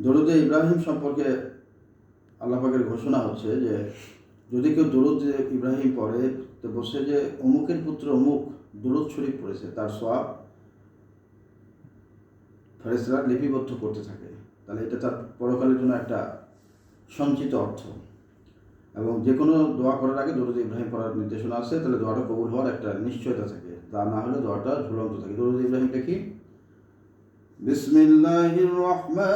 দরুদে ইব্রাহিম সম্পর্কে আল্লাপাকের ঘোষণা হচ্ছে যে, যদি কেউ দরুদ ইব্রাহিম পড়ে, তো বসে যে, অমুকের পুত্র অমুক দরুদ শরীফ পড়েছে, তার সব ফেরেসরা লিপিবদ্ধ করতে থাকে। তাহলে এটা তার পরকালের জন্য একটা সঞ্চিত অর্থ। এবং যে কোনো দোয়া করার আগে দরুদ ইব্রাহিম পড়ার নির্দেশনা আছে, তাহলে দোয়াটা কবুল হওয়ার একটা নিশ্চয়তা থাকে। তা না হলে দোয়াটা ঝুলন্ত থাকে। দরুদ ইব্রাহিমটা কি? বিসমিল্লাহির রহমান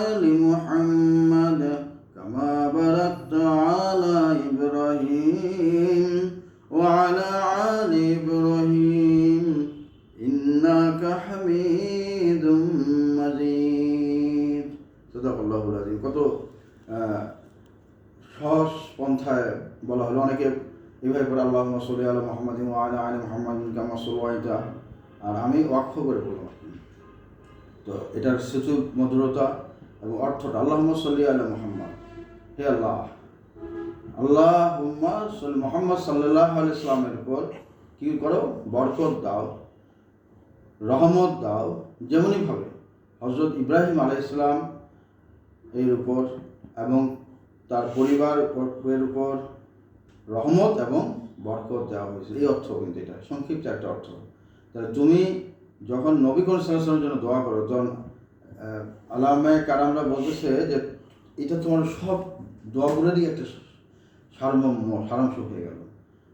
آل إبراهيم إنك حميد مجيد صدق الله العظيم কত আহ, সহজ পন্থায় বলা হলো অনেকে এভাবে করে আল্লাহ সলি আলা মোহাম্মদ আলা আলী মোহাম্মদ কামা সোলাইটা আর আমি ওয়াক্ফ করে বললাম আর কি। তো এটার সেতু মধুরতা এবং অর্থটা আল্লাহ সল্লি আলা মোহাম্মদ হে আল্লাহ আল্লাহ মোহাম্মদ সাল্লাহ আলি ইসলামের উপর কী করো? বরকত দাও রহমত দাও যেমনইভাবে হজরত ইব্রাহিম আলাইসালাম এর উপর এবং তার পরিবার এর উপর রহমত এবং বরকত দেওয়া হয়েছে। এই অর্থ কিন্তু এটা। সংক্ষিপ্ত একটা অর্থ। তাহলে তুমি যখন নবী কোন সালামের জন্য দোয়া করো তখন আহ, আলামায় কারামরা বলতেছে যে এটা তোমার সব দোয়াগুলোরই একটা সারমর্ম সারাংশ হয়ে গেল।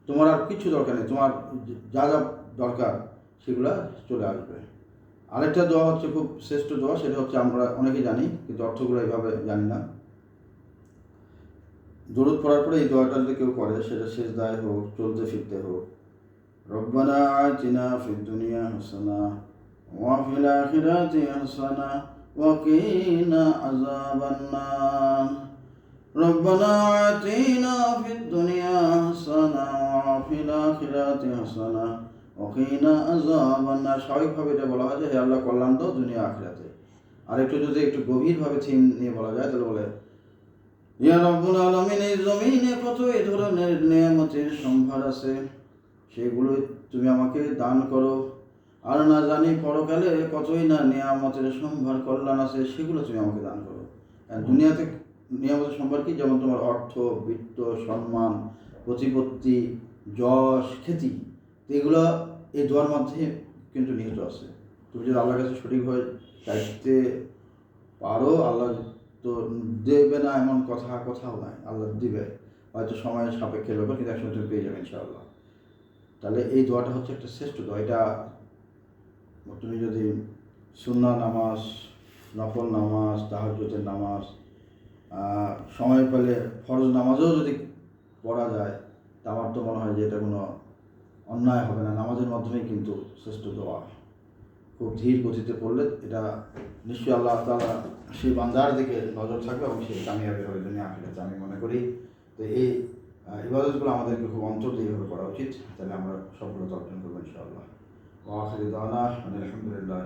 তোমার আর কিছু দরকার নেই, তোমার যা যা দরকার সেগুলো চলে আসবে। আরেকটা দোয়া হচ্ছে খুব শ্রেষ্ঠ দোয়া, সেটা হচ্ছে আমরা অনেকে জানি, কিন্তু অর্থগুলো এইভাবে জানি না। দরুদ পড়ার পরে এই দোয়াটা যদি কেউ করে, সেটা শেষ দায় হোক, চলতে ফিরতে হোক, রব্বানা আতিনা ফিদ দুনিয়া হাসানা, ওয়া ফিল আখিরাতি হাসানা, ওয়া কিনা আযাবান নার। ربنا آتنا في الدنيا حسنة وفي الآخرة حسنة وقنا عذاب النار স্বাভাবিকভাবে এটা বলা হয় যে হে আল্লাহ কল্যাণ দাও দুনিয়া আখিরাতে আর একটু যদি একটু গভীরভাবে থিম নিয়ে বলা যায় তাহলে বলে ইয়া রব্বুল আলামিন এই জমিনে কত এই ধরনের নিয়ামতের সম্ভার আছে সেগুলো তুমি আমাকে দান করো আর না জানি পরকালে কতই না নিয়ামতের সম্ভার কল্যাণ আছে সেগুলো তুমি আমাকে দান করো আর দুনিয়াতে নিয়ামতের সম্পর্কে, যেমন তোমার অর্থ, বৃত্ত, সম্মান, প্রতিপত্তি, যশ, খ্যাতি এগুলো এই দোয়ার মধ্যে কিন্তু নিহিত আছে। তুমি যদি আল্লাহর কাছে সঠিকভাবে চাইতে পারো, আল্লাহ তো দেবে না এমন কথা, কোথাও নাই। আল্লাহ দিবে। হয়তো সময়ের সাপেক্ষে ব্যাপার, কিন্তু একসময় তুমি পেয়ে যাবে ইনশাআল্লাহ। তাহলে এই দোয়াটা হচ্ছে একটা শ্রেষ্ঠ দোয়া। এটা তুমি যদি সুন্না নামাজ, নফল নামাজ, তাহাজ্জুদের নামাজ সময় পেলে ফরজ নামাজও যদি পড়া যায় তা আমার তো মনে হয় যে এটা কোনো অন্যায় হবে না। নামাজের মাধ্যমেই কিন্তু শ্রেষ্ঠ দোয়া। খুব ধীর গতিতে পড়লে এটা নিশ্চয়ই আল্লাহ তালা সেই বান্দার দিকে নজর থাকবে এবং সেই কামিয়াবি হবে দুনিয়া আখিরাতে আমি মনে করি। তো এই ইবাদতগুলো আমাদেরকে খুব অন্তর এভাবে করা উচিত। তাহলে আমরা সফলতা অর্জন করব ইনশাআল্লাহ। আলহামদুলিল্লাহ